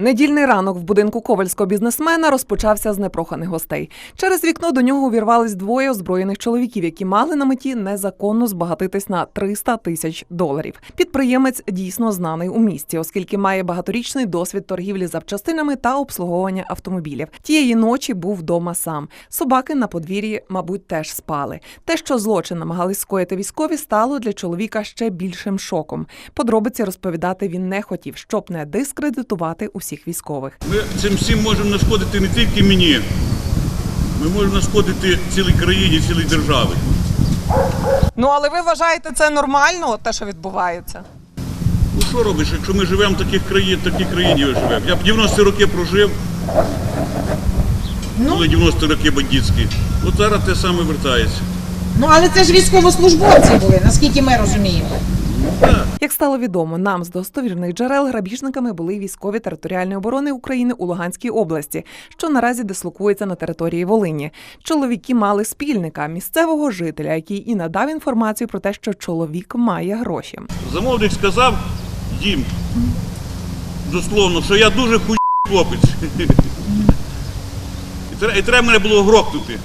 Недільний ранок в будинку ковальського бізнесмена розпочався з непроханих гостей. Через вікно до нього увірвались двоє озброєних чоловіків, які мали на меті незаконно збагатитись на 300 тисяч доларів. Підприємець дійсно знаний у місті, оскільки має багаторічний досвід торгівлі запчастинами та обслуговування автомобілів. Тієї ночі був вдома сам. Собаки на подвір'ї, мабуть, теж спали. Те, що злочин намагались скоїти військові, стало для чоловіка ще більшим шоком. Подробиці розповідати він не хотів, щоб не дискредитувати усіх військових. Ми цим всім можемо нашкодити не тільки мені, ми можемо нашкодити цілій країні, цілій державі. Ну але ви вважаєте це нормально, те, що відбувається? Ну що робиш, якщо ми живемо в таких країн, в такій країні ми живемо. Я б 90 роки прожив, були 90 роки бандитські. От зараз те саме вертається. Ну але це ж військовослужбовці були, наскільки ми розуміємо. Як стало відомо, нам з достовірних джерел грабіжниками були військові територіальної оборони України у Луганській області, що наразі дислокується на території Волині. Чоловіки мали спільника місцевого жителя, який і надав інформацію про те, що чоловік має гроші. Замовник сказав їм, дословно, що я дуже хуй хлопець. І треба мене було грохнути.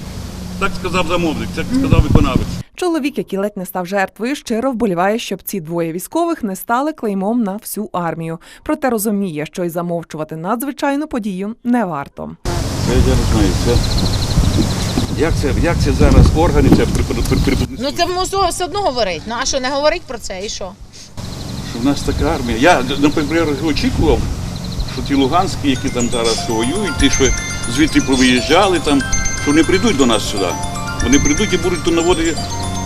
Так сказав замовник, так сказав виконавець. Чоловік, який ледь не став жертвою, щиро вболіває, щоб ці двоє військових не стали клеймом на всю армію. Проте розуміє, що й замовчувати надзвичайну подію не варто. Я, я не знаю, це. Як це, як це зараз органи це Ну це мусо все одно говорить. Ну а що, не говорить про це і що? що в нас така армія. Я, наприклад, очікував, що ті Луганські, які там зараз воюють, ті, що звідти повиїжджали, там, що вони прийдуть до нас сюди. Вони прийдуть і будуть тут наводити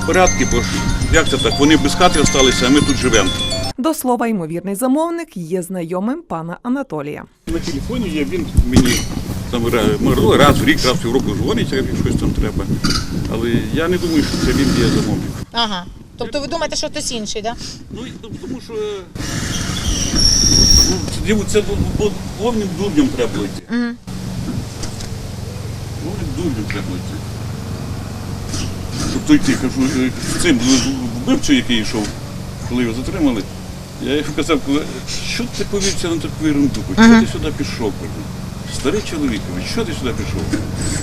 порядки, бо ж як це так? Вони без хати залишилися, а ми тут живемо. До слова, ймовірний замовник є знайомим пана Анатолія. На телефоні є він мені там ра- раз в рік, раз в півроку дзвонить, як щось там треба. Але я не думаю, що це він є замовник. Ага. Тобто ви думаєте, що хтось інший, так? Ну, тому що е, ну, це, повним дурням треба було йти. Угу. Повним дурням треба йти. Щоб то йти, кажу, е, цим вбивцю, який йшов, коли його затримали, я йому казав, коли, що ти повівся на таку ерунду? Що ти сюди пішов? Кажу? Старий чоловік, що ти сюди пішов?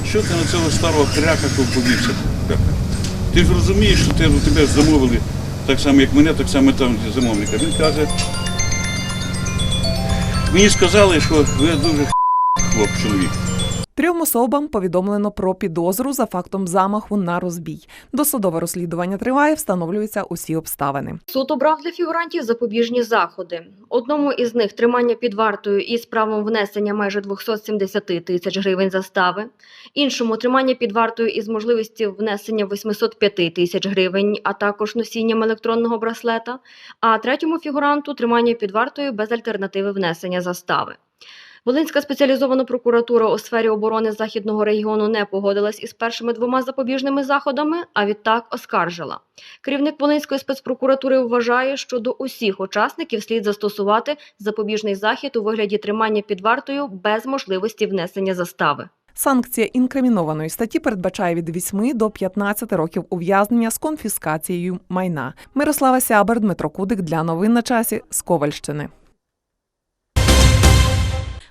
Що ти на цього старого хряка повівся? Ти ж розумієш, що ти, тебе замовили так само, як мене, так само там замовника. Він каже, мені сказали, що ви дуже хлоп, чоловік. Трьом особам повідомлено про підозру за фактом замаху на розбій. Досудове розслідування триває, встановлюються усі обставини. Суд обрав для фігурантів запобіжні заходи. Одному із них тримання під вартою із правом внесення майже 270 тисяч гривень застави, іншому тримання під вартою із можливістю внесення 805 тисяч гривень, а також носінням електронного браслета, а третьому фігуранту тримання під вартою без альтернативи внесення застави. Волинська спеціалізована прокуратура у сфері оборони західного регіону не погодилась із першими двома запобіжними заходами, а відтак оскаржила. Керівник Волинської спецпрокуратури вважає, що до усіх учасників слід застосувати запобіжний захід у вигляді тримання під вартою без можливості внесення застави. Санкція інкримінованої статті передбачає від 8 до 15 років ув'язнення з конфіскацією майна. Мирослава Сябер, Дмитро Кудик для новин на часі з Ковальщини.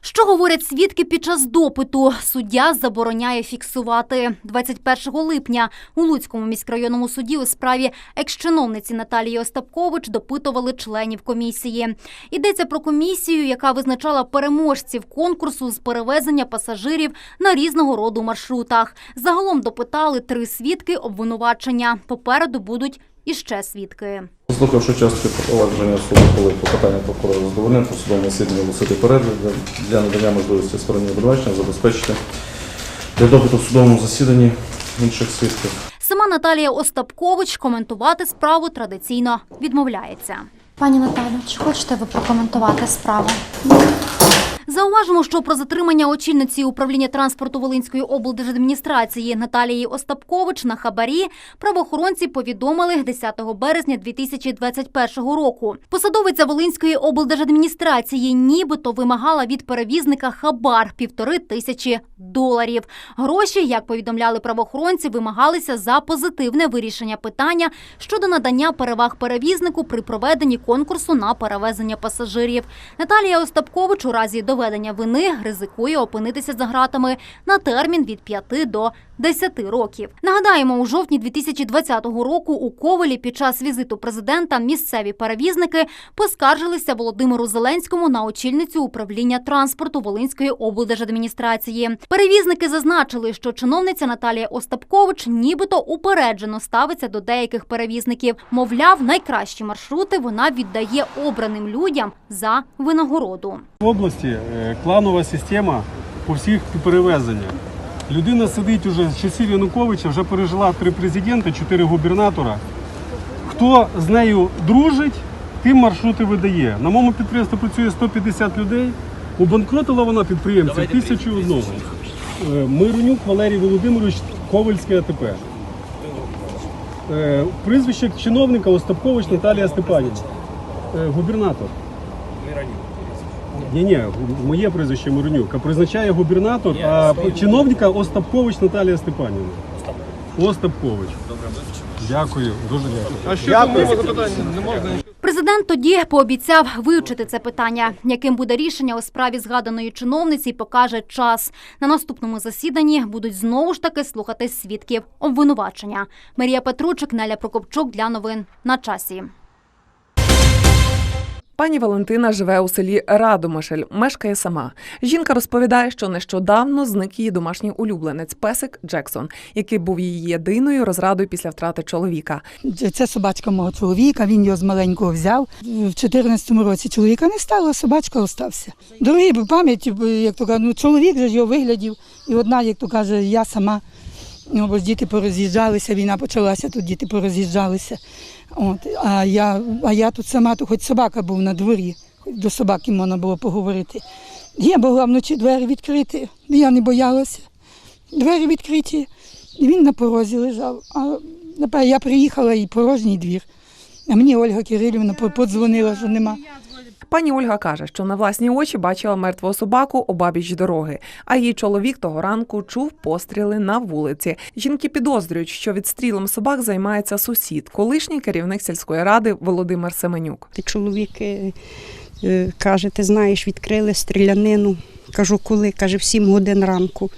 Що говорять свідки під час допиту? Суддя забороняє фіксувати 21 липня у Луцькому міськрайонному суді у справі екс-чиновниці Наталії Остапкович допитували членів комісії. Йдеться про комісію, яка визначала переможців конкурсу з перевезення пасажирів на різного роду маршрутах. Загалом допитали три свідки обвинувачення. Попереду будуть іще свідки. Слухавши частки провадження суду, коли клопотання прокурора задовольнив, по судовому засіданні оголосити перерву для, для надання можливості стороні обвинувачення забезпечити для допиту в судовому засіданні інших свідків. Сама Наталія Остапкович коментувати справу традиційно відмовляється. Пані Наталю, чи хочете ви прокоментувати справу? Зауважимо, що про затримання очільниці управління транспорту Волинської облдержадміністрації Наталії Остапкович на хабарі правоохоронці повідомили 10 березня 2021 року. Посадовиця Волинської облдержадміністрації нібито вимагала від перевізника хабар півтори тисячі доларів. Гроші, як повідомляли правоохоронці, вимагалися за позитивне вирішення питання щодо надання переваг перевізнику при проведенні конкурсу на перевезення пасажирів. Наталія Остапкович у разі доведення доведення вини ризикує опинитися за ґратами на термін від 5 до 10 років. Нагадаємо, у жовтні 2020 року у Ковелі під час візиту президента місцеві перевізники поскаржилися Володимиру Зеленському на очільницю управління транспорту Волинської облдержадміністрації. Перевізники зазначили, що чиновниця Наталія Остапкович нібито упереджено ставиться до деяких перевізників. Мовляв, найкращі маршрути вона віддає обраним людям за винагороду. В області е, кланова система по всіх перевезеннях. Людина сидить уже з часів Януковича, вже пережила три президенти, чотири губернатора. Хто з нею дружить, тим маршрути видає. На моєму підприємстві працює 150 людей. Убанкротила вона підприємців тисячу одного. Е, Миронюк Валерій Володимирович, Ковальське АТП. Е, Прізвище чиновника Остапкович Наталія Степанівна. Е, Губернатор. Ні, ні, моє прізвище Миронюк, а призначає губернатор, а чиновника Остапкович Наталія Степанівна. Остапкович. Дякую, дуже дякую. Президент тоді пообіцяв вивчити це питання. Яким буде рішення у справі згаданої чиновниці, покаже час. На наступному засіданні будуть знову ж таки слухати свідків обвинувачення. Марія Петручик, Неля Прокопчук для новин на часі. Пані Валентина живе у селі Радомишль, мешкає сама. Жінка розповідає, що нещодавно зник її домашній улюбленець песик Джексон, який був її єдиною розрадою після втрати чоловіка. Це собачка мого чоловіка, він його з маленького взяв. В 14-му році чоловіка не стало, собачка остався. Дорогі пам'ять, як то кажуть, ну, чоловік же його виглядів, і одна, як то каже, я сама. Ну, бо ж діти пороз'їжджалися, війна почалася, тут діти пороз'їжджалися. От, а, я, а я тут сама, то хоч собака був на дворі, хоч до собаки можна було поговорити. Я була вночі двері відкрити, я не боялася. Двері відкриті, він на порозі лежав. А я приїхала і порожній двір. А мені Ольга Кирилівна по- подзвонила, що нема. Пані Ольга каже, що на власні очі бачила мертвого собаку обабіч дороги, а її чоловік того ранку чув постріли на вулиці. Жінки підозрюють, що відстрілом собак займається сусід, колишній керівник сільської ради Володимир Семенюк. Чоловік е, е, каже, ти знаєш, відкрили стрілянину. Кажу, коли? Каже, в 7 годин ранку.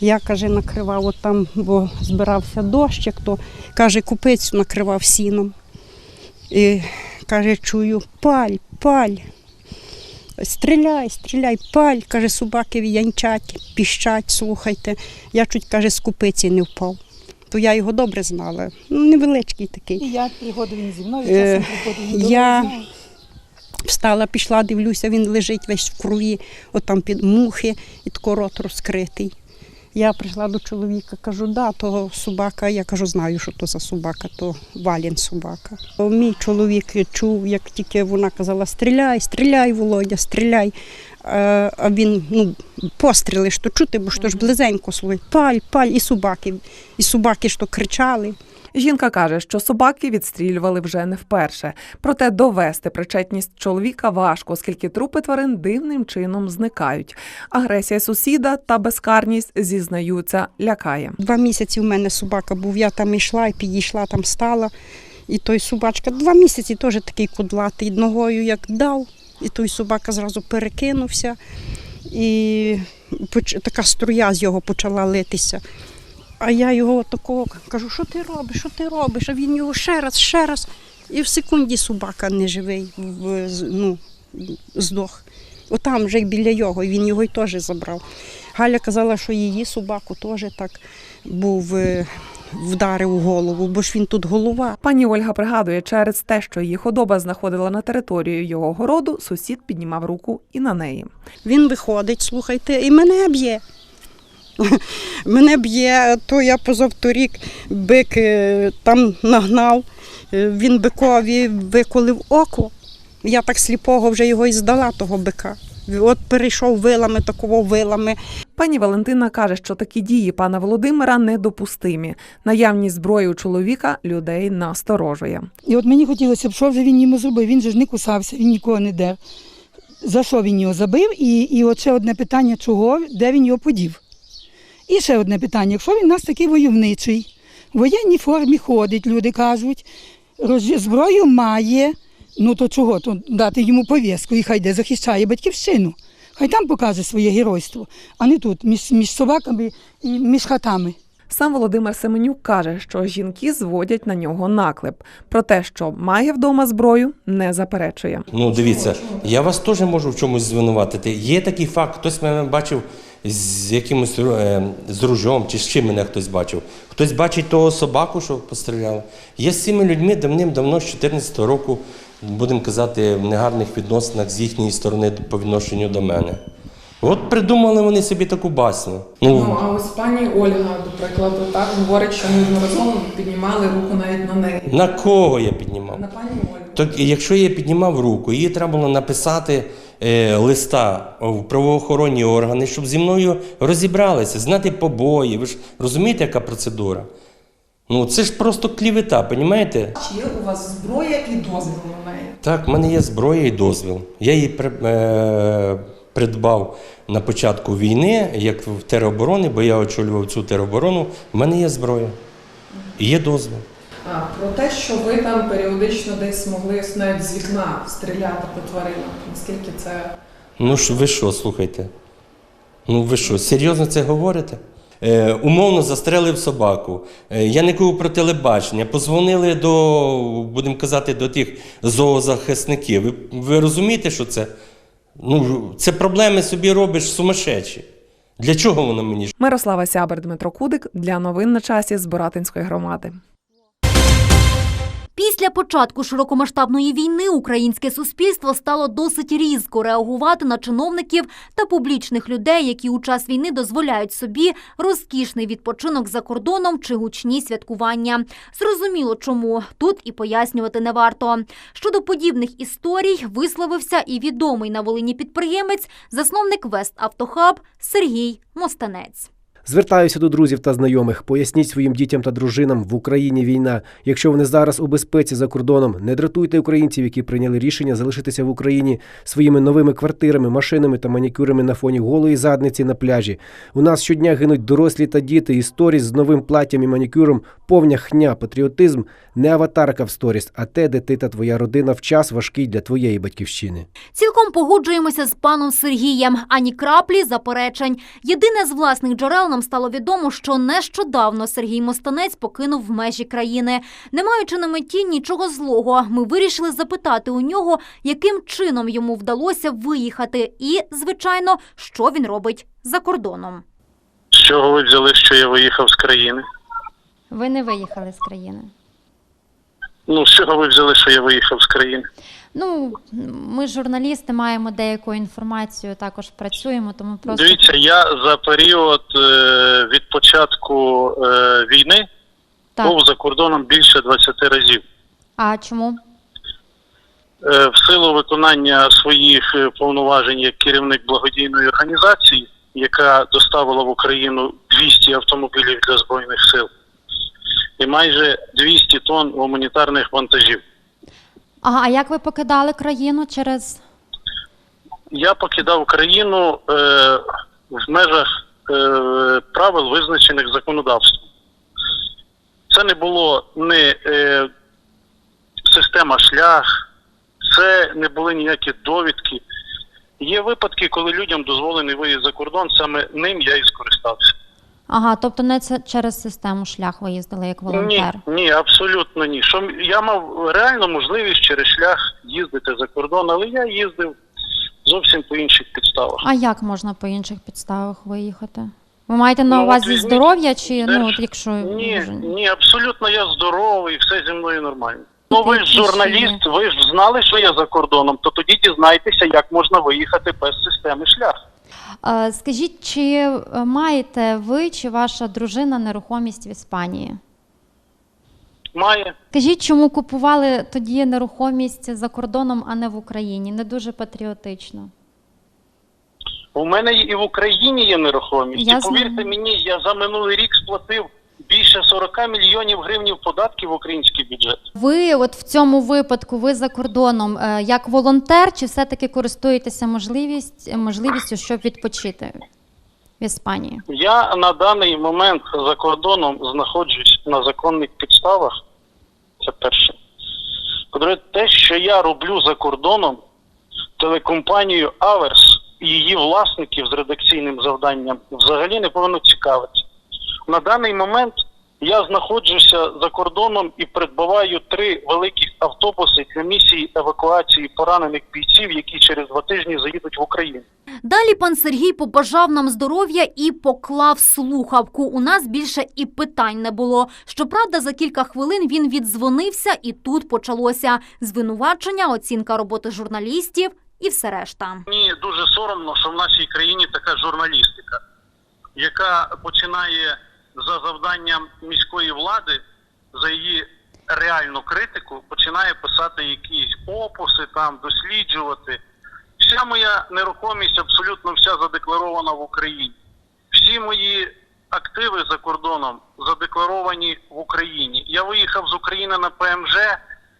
Я каже, накривав там, бо збирався дощ, то каже, купицю накривав сіном. І каже, чую, паль, паль. Стріляй, стріляй, паль, каже, собаки янчать, піщать, слухайте. Я чуть каже, з купиці не впав. То я його добре знала. Ну, невеличкий такий. І я приходив він зі мною, Е, часом приходив він я- мене. Встала, пішла, дивлюся, він лежить весь в крові, отам під мухи, і тако рот розкритий. Я прийшла до чоловіка, кажу, да, то собака. Я кажу, знаю, що то за собака, то валін собака. Мій чоловік чув, як тільки вона казала, стріляй, стріляй, Володя, стріляй. Е, А він, ну, постріли що чути, бо то ж близенько слухай, паль, паль, і собаки, і собаки то кричали. Жінка каже, що собаки відстрілювали вже не вперше. Проте довести причетність чоловіка важко, оскільки трупи тварин дивним чином зникають. Агресія сусіда та безкарність зізнаються лякає. Два місяці в мене собака був, я там йшла і підійшла, там стала. І той собачка два місяці теж такий кудлатий, ногою як дав, і той собака зразу перекинувся. І така струя з його почала литися. А я його такого кажу, що ти робиш, що ти робиш? А він його ще раз, ще раз. І в секунді собака неживий, в- з- ну, здох. Отам вже біля його, і він його й теж забрав. Галя казала, що її собаку теж так був е, вдарив у голову, бо ж він тут голова. Пані Ольга пригадує, через те, що її худоба знаходила на території його городу, сусід піднімав руку і на неї. Він виходить, слухайте, і мене б'є. Мене б'є, то я позавторік бик е, там нагнав, е, він бикові виколив око. Я так сліпого вже його і здала, того бика. От перейшов вилами, такого вилами. Пані Валентина каже, що такі дії пана Володимира недопустимі. Наявність зброї у чоловіка людей насторожує. І от мені хотілося б, що вже він йому зробив. Він же ж не кусався, він нікого не дер. За що він його забив? І, і от ще одне питання, чого, де він його подів. І ще одне питання: якщо він у нас такий войовничий, в воєнній формі ходить, люди кажуть, зброю має, ну то чого? То дати йому пов'язку і хай де захищає батьківщину. Хай там покаже своє геройство, а не тут, між, між собаками і між хатами. Сам Володимир Семенюк каже, що жінки зводять на нього наклеп. Про те, що має вдома зброю, не заперечує. Ну, дивіться, я вас теж можу в чомусь звинуватити. Є такий факт, хтось мене бачив з якимось е, з ружом, чи з чим мене хтось бачив. Хтось бачить того собаку, що постріляли. Я з цими людьми давним-давно, з 14 року, будемо казати, в негарних відносинах з їхньої сторони по відношенню до мене. От придумали вони собі таку басню. Ну а ось пані Ольга, до прикладу, так говорить, що неодноразово піднімали руку навіть на неї. на кого я піднімав? На пані Ольгу. Так якщо я піднімав руку, їй треба було написати листа в правоохоронні органи, щоб зі мною розібралися, знати побої. Ви ж розумієте, яка процедура? Ну це ж просто клівета, понімаєте? Чи є у вас зброя і дозвіл на неї? Так, в мене є зброя і дозвіл. Я її при- е, придбав на початку війни, як в тероборони, бо я очолював цю тероборону. В мене є зброя і є дозвіл. А про те, що ви там періодично десь могли навіть з вікна стріляти по тваринах, наскільки це Ну ж ви що, слухайте? Ну ви що, серйозно це говорите? Е, умовно застрелив собаку. Е, я не кажу про телебачення. Позвонили до, будемо казати, до тих зоозахисників. Ви, ви розумієте, що це? Ну, це проблеми собі робиш сумасшедші. Для чого воно мені? Мирослава Сябер, Дмитро Кудик для новин на часі з Боратинської громади. Після початку широкомасштабної війни українське суспільство стало досить різко реагувати на чиновників та публічних людей, які у час війни дозволяють собі розкішний відпочинок за кордоном чи гучні святкування. Зрозуміло, чому тут і пояснювати не варто. Щодо подібних історій висловився і відомий на Волині підприємець, засновник Вест Автохаб Сергій Мостанець. Звертаюся до друзів та знайомих. Поясніть своїм дітям та дружинам в Україні війна. Якщо вони зараз у безпеці за кордоном, не дратуйте українців, які прийняли рішення залишитися в Україні своїми новими квартирами, машинами та манікюрами на фоні голої задниці на пляжі. У нас щодня гинуть дорослі та діти. І з новим платтям і манікюром повня хня, патріотизм не аватарка в сторіс, а те, де ти та твоя родина в час важкий для твоєї батьківщини. Цілком погоджуємося з паном Сергієм. Ані краплі заперечень. Єдине з власних джерел нам стало відомо, що нещодавно Сергій Мостанець покинув в межі країни. Не маючи на меті нічого злого, ми вирішили запитати у нього, яким чином йому вдалося виїхати, і, звичайно, що він робить за кордоном. З чого ви взяли, що я виїхав з країни? Ви не виїхали з країни. Ну, з чого ви взяли, що я виїхав з країни? Ну, ми журналісти маємо деяку інформацію, також працюємо, тому просто Дивіться, я за період е, від початку е, війни так. був за кордоном більше 20 разів. А чому? Е, в силу виконання своїх е, повноважень як керівник благодійної організації, яка доставила в Україну 200 автомобілів для збройних сил і майже 200 тонн гуманітарних вантажів. Ага, а як ви покидали країну через Я покидав країну е, в межах е, правил, визначених законодавством. Це не було не е, система шлях, це не були ніякі довідки. Є випадки, коли людям дозволений виїзд за кордон, саме ним я і скористався. Ага, тобто не це через систему шлях ви їздили як Ні, волонтер? ні, абсолютно ні. Що я мав реально можливість через шлях їздити за кордон, але я їздив зовсім по інших підставах. А як можна по інших підставах виїхати? Ви маєте на Ну, увазі здоров'я чи ну от якщо Ні, вже- ні, абсолютно я здоровий, все зі мною нормально. Ну ви ж журналіст, ви ж знали, що я за кордоном, то тоді дізнайтеся, як можна виїхати без системи шлях. Е, Скажіть, чи е, маєте ви чи ваша дружина нерухомість в Іспанії? Має. Скажіть, чому купували тоді нерухомість за кордоном, а не в Україні? Не дуже патріотично. У мене і в Україні є нерухомість. Я і повірте знаю. мені, я за минулий рік сплатив більше 40 мільйонів гривень податків в український бюджет. Ви от в цьому випадку, ви за кордоном, е, як волонтер, чи все-таки користуєтеся можливість, можливістю, щоб відпочити в Іспанії? Я на даний момент за кордоном знаходжусь на законних підставах. Це перше. По-друге, те, що я роблю за кордоном, телекомпанію Аверс її власників з редакційним завданням взагалі не повинно цікавитися. На даний момент я знаходжуся за кордоном і придбаваю три великих автобуси для місії евакуації поранених бійців, які через два тижні заїдуть в Україну. Далі пан Сергій побажав нам здоров'я і поклав слухавку. У нас більше і питань не було. Щоправда, за кілька хвилин він віддзвонився, і тут почалося звинувачення, оцінка роботи журналістів і все решта. Мені дуже соромно, що в нашій країні така журналістика, яка починає за завданням міської влади, за її реальну критику, починає писати якісь опуси, там досліджувати. Вся моя нерухомість абсолютно вся задекларована в Україні. Всі мої активи за кордоном задекларовані в Україні. Я виїхав з України на ПМЖ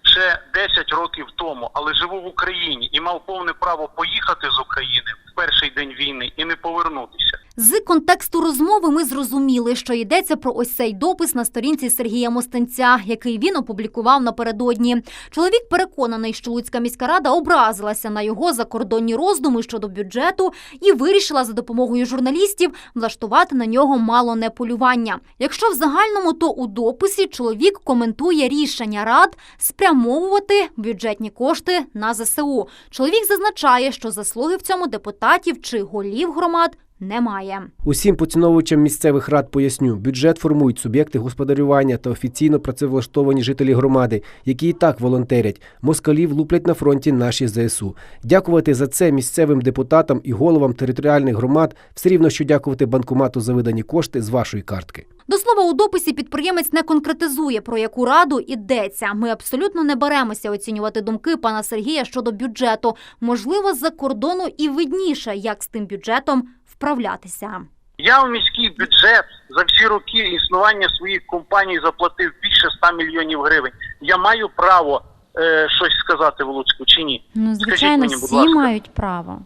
ще 10 років тому, але живу в Україні і мав повне право поїхати з України в перший день війни і не повернутися. З контексту розмови ми зрозуміли, що йдеться про ось цей допис на сторінці Сергія Мостенця, який він опублікував напередодні. Чоловік переконаний, що Луцька міська рада образилася на його закордонні роздуми щодо бюджету і вирішила за допомогою журналістів влаштувати на нього мало не полювання. Якщо в загальному, то у дописі чоловік коментує рішення рад спрямовувати бюджетні кошти на ЗСУ. Чоловік зазначає, що заслуги в цьому депутатів чи голів громад немає. Усім поціновувачам місцевих рад поясню, бюджет формують суб'єкти господарювання та офіційно працевлаштовані жителі громади, які і так волонтерять. Москалів луплять на фронті наші ЗСУ. Дякувати за це місцевим депутатам і головам територіальних громад все рівно, що дякувати банкомату за видані кошти з вашої картки. До слова, у дописі підприємець не конкретизує, про яку раду йдеться. Ми абсолютно не беремося оцінювати думки пана Сергія щодо бюджету. Можливо, з-за кордону і видніше, як з тим бюджетом вправлятися. Я в міський бюджет за всі роки існування своїх компаній заплатив більше 100 мільйонів гривень. Я маю право е, щось сказати в Луцьку чи ні? Ну, звичайно, мені, всі ласка. мають право.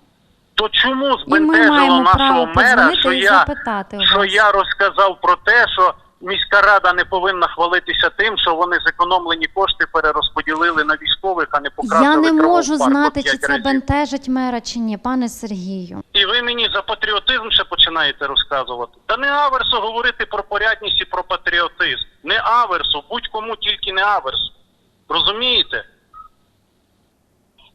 То чому збентежило нашого мера, що я, що я розказав про те, що міська рада не повинна хвалитися тим, що вони зекономлені кошти перерозподілили на військових, а не покрасили Я не можу знати, чи це разів. бентежить мера чи ні, пане Сергію. І ви мені за патріотизм ще починаєте розказувати. Та не аверсу говорити про порядність і про патріотизм. Не аверсу, будь-кому тільки не аверсу. Розумієте?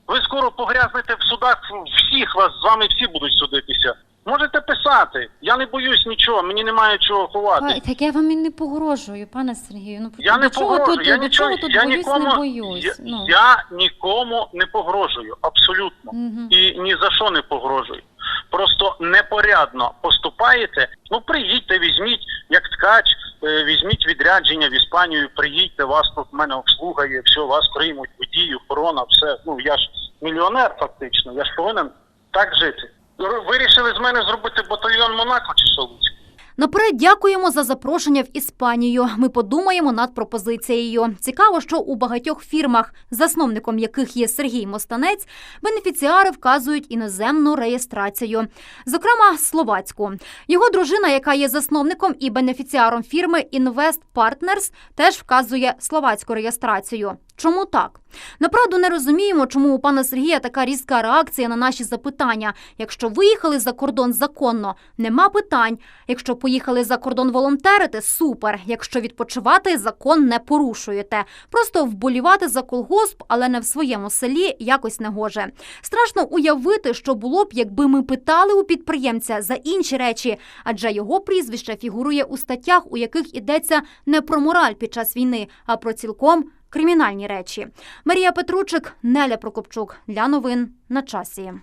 Ви скоро погрязнете в судах всіх вас, з вами всі будуть судитися. Можете писати. Я не боюсь нічого, мені немає чого ховати. Так я вам і не погрожую, пане Сергію. Ну Я не погрожую, тут, я нічого, чого тут я боюсь, нікому, не боюсь. Я, ну. я нікому не погрожую, абсолютно. Мгм. І ні за що не погрожую. Просто непорядно поступаєте. Ну приїдьте, візьміть, як ткач, е, візьміть відрядження в Іспанію, приїдьте, вас тут в мене обслуга є, все, вас приймуть, водій, охорона, все. Ну я ж мільйонер фактично, я ж повинен так жити. Вирішили з мене зробити батальйон Монако чи що Луцьк? Наперед дякуємо за запрошення в Іспанію. Ми подумаємо над пропозицією. Цікаво, що у багатьох фірмах, засновником яких є Сергій Мостанець, бенефіціари вказують іноземну реєстрацію, зокрема словацьку. Його дружина, яка є засновником і бенефіціаром фірми Invest Partners, теж вказує словацьку реєстрацію. Чому так? Направду не розуміємо, чому у пана Сергія така різка реакція на наші запитання. Якщо виїхали за кордон законно, нема питань. Якщо поїхали за кордон волонтерити, супер. Якщо відпочивати, закон не порушуєте. Просто вболівати за колгосп, але не в своєму селі, якось не гоже. Страшно уявити, що було б, якби ми питали у підприємця за інші речі, адже його прізвище фігурує у статтях, у яких йдеться не про мораль під час війни, а про цілком кримінальні речі. Марія Петручик, Неля Прокопчук для новин на часі.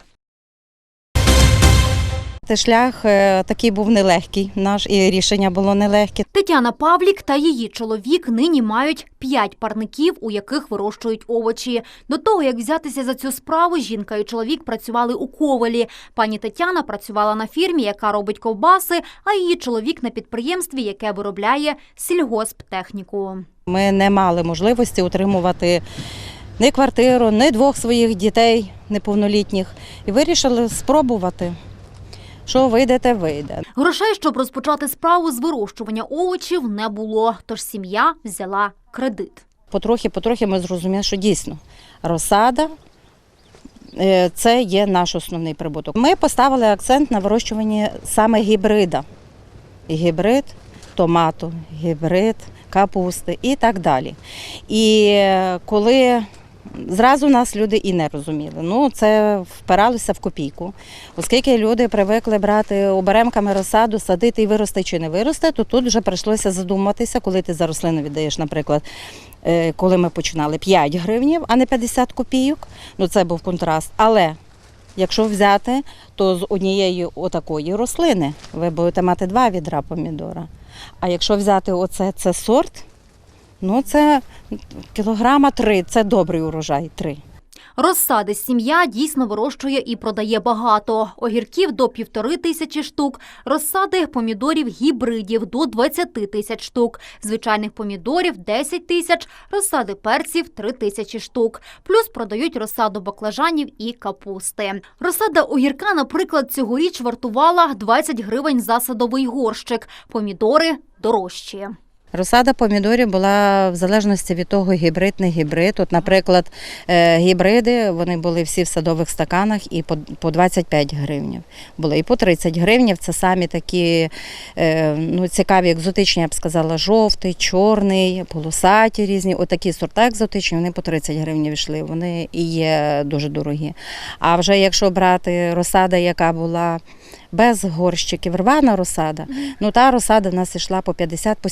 Це шлях е, такий був нелегкий. Наш і рішення було нелегке. Тетяна Павлік та її чоловік нині мають п'ять парників, у яких вирощують овочі. До того як взятися за цю справу, жінка і чоловік працювали у ковалі. Пані Тетяна працювала на фірмі, яка робить ковбаси, а її чоловік на підприємстві, яке виробляє сільгосптехніку. Ми не мали можливості утримувати ні квартиру, ні двох своїх дітей неповнолітніх. І вирішили спробувати. Що вийде, те вийде. Грошей, щоб розпочати справу з вирощування овочів, не було. Тож сім'я взяла кредит. Потрохи, потрохи ми зрозуміли, що дійсно розсада Е, Це є наш основний прибуток. Ми поставили акцент на вирощуванні саме гібрида. Гібрид томату, гібрид капусти і так далі. І е, коли зразу нас люди і не розуміли, ну це впиралося в копійку. Оскільки люди привикли брати оберемками розсаду, садити і виросте чи не виросте, то тут вже прийшлося задуматися, коли ти за рослину віддаєш, наприклад, е, коли ми починали 5 гривнів, а не 50 копійок. Ну це був контраст. Але якщо взяти, то з однієї отакої рослини ви будете мати два відра помідора. А якщо взяти оце це сорт, ну це кілограма три, це добрий урожай три. Розсади сім'я дійсно вирощує і продає багато. Огірків до півтори тисячі штук, розсади помідорів гібридів до 20 тисяч штук, звичайних помідорів 10 тисяч, розсади перців 3 тисячі штук. Плюс продають розсаду баклажанів і капусти. Розсада огірка, наприклад, цьогоріч вартувала 20 гривень за садовий горщик. Помідори дорожчі. Розсада помідорів була в залежності від того, гібрид, не гібрид. От, наприклад, е, гібриди вони були всі в садових стаканах і по- по 25 гривнів. Були і по 30 гривнів. Це самі такі е, ну, цікаві, екзотичні, я б сказала, жовтий, чорний, полосаті різні. Отакі сорта екзотичні, вони по 30 гривень йшли. Вони і є дуже дорогі. А вже якщо брати розсада, яка була без горщиків, рвана розсада, ну та розсада в нас йшла по 50 по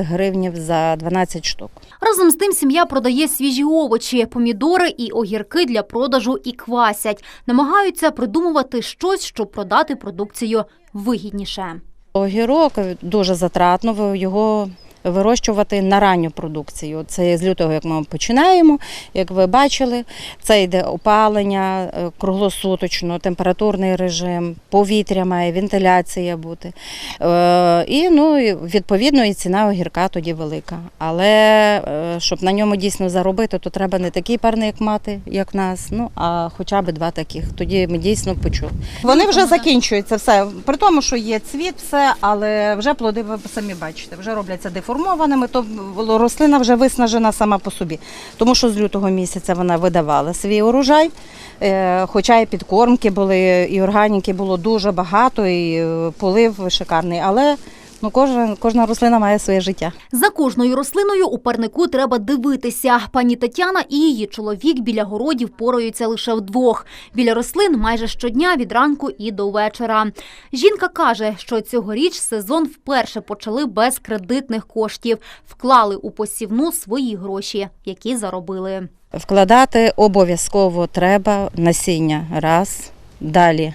гривнів за 12 штук. Разом з тим сім'я продає свіжі овочі, помідори і огірки для продажу і квасять. Намагаються придумувати щось, щоб продати продукцію вигідніше. Огірок дуже затратно, його вирощувати на ранню продукцію. Це з лютого, як ми починаємо, як ви бачили, це йде опалення е, круглосуточно, температурний режим, повітря має, вентиляція бути. Е, І ну, відповідно і ціна огірка тоді велика. Але е, щоб на ньому дійсно заробити, то треба не такий парник мати, як в нас, ну а хоча б два таких. Тоді ми дійсно почули. Вони вже закінчуються все. При тому, що є цвіт, все, але вже плоди ви самі бачите, вже робляться деформованими, то рослина вже виснажена сама по собі. Тому що з лютого місяця вона видавала свій урожай. Е, Хоча і підкормки були, і органіки було дуже багато, і е, полив шикарний, але ну, кожна, кожна рослина має своє життя. За кожною рослиною у парнику треба дивитися. Пані Тетяна і її чоловік біля городів пораються лише вдвох. Біля рослин майже щодня від ранку і до вечора. Жінка каже, що цьогоріч сезон вперше почали без кредитних коштів, вклали у посівну свої гроші, які заробили. Вкладати обов'язково треба насіння раз, далі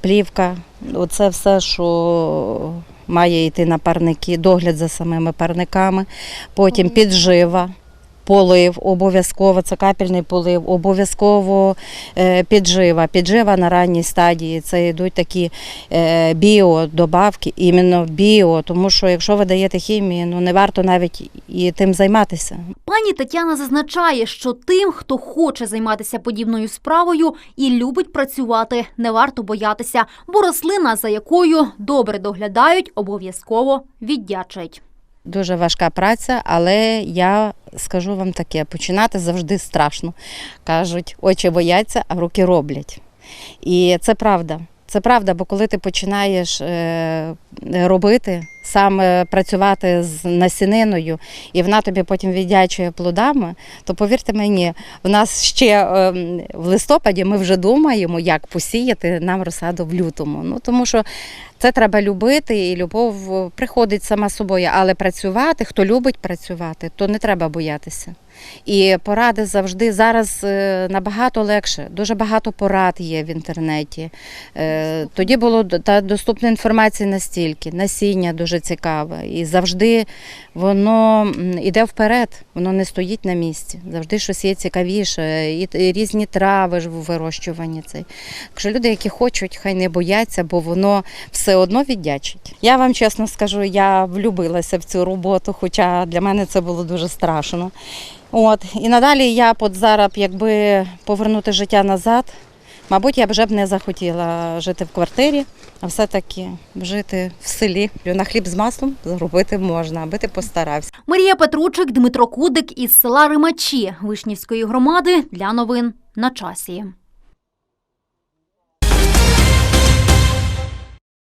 плівка. Оце все, що має йти на парники, догляд за самими парниками, потім піджива. Полив обов'язково, це капельний полив, обов'язково е, піджива. Піджива на ранній стадії. Це йдуть такі е, біодобавки, іменно біо, тому що якщо ви даєте хімію, ну не варто навіть і тим займатися. Пані Тетяна зазначає, що тим, хто хоче займатися подібною справою і любить працювати, не варто боятися, бо рослина, за якою добре доглядають, обов'язково віддячать. Дуже важка праця, але я скажу вам таке: починати завжди страшно. Кажуть, очі бояться, а руки роблять. І це правда. Це правда, бо коли ти починаєш е, робити, саме працювати з насіниною, і вона тобі потім віддячує плодами, то повірте мені, в нас ще е, в листопаді ми вже думаємо, як посіяти нам розсаду в лютому. Ну тому що це треба любити, і любов приходить сама собою. Але працювати, хто любить працювати, то не треба боятися. І поради завжди зараз е, набагато легше. Дуже багато порад є в інтернеті. Е, Тоді було та доступна інформація настільки, насіння дуже цікаве. І завжди воно м, іде вперед, воно не стоїть на місці. Завжди щось є цікавіше, і, різні трави ж вирощуванні. Цей. Якщо люди, які хочуть, хай не бояться, бо воно все одно віддячить. Я вам чесно скажу, я влюбилася в цю роботу, хоча для мене це було дуже страшно. От і надалі я от зараз, якби повернути життя назад, Мабуть, я б вже б не захотіла жити в квартирі, а все-таки жити в селі. На хліб з маслом зробити можна, аби ти постарався. Марія Петручик, Дмитро Кудик із села Римачі Вишнівської громади для новин на часі.